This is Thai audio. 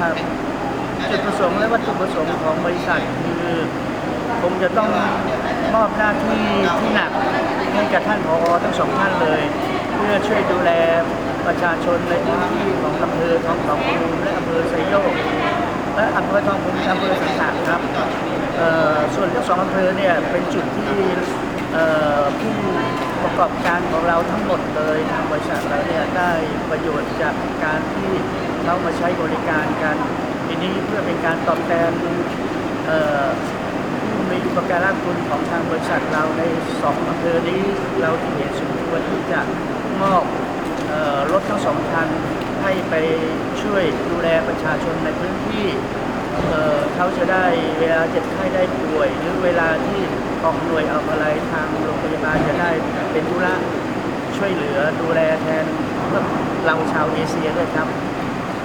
ครับจุดประสงค์และวัตถุประสงค์ของบริษัทคือคงจะต้องมอบหน้าที่ที่หนักให้กับท่านผอทั้งสองท่านเลย เพื่อช่วยดูแลประชาชนในพื้นที่ของอำเภอทองผาภูมิและอำเภอไซโยกและอำเภอทองผาภูมิอำเภอสังขะครับส่วนทั้งสองอำเภอเนี่ยเป็นจุดที่ผู้ประกอบการของเราทั้งหมดเลยทางบริษัทเราเนี่ยได้ประโยชน์จากการที่ เขามาใช้บริการกันทีนี้เพื่อเป็นการตอบแทนผู้มีอุปการะคุณของทางบริษัทเราในสองอำเภอนี้เราที่เห็นสมควรที่จะมอบรถทั้งสองคันให้ไปช่วยดูแลประชาชนในพื้นที่เขาจะได้เวลาเจ็บไข้ได้ป่วย หรือเวลาที่ออกหน่วยเอาอะไรทางโรงพยาบาลจะได้เป็นธุระช่วยเหลือดูแลแทนเราชาวเอเชียด้วยครับ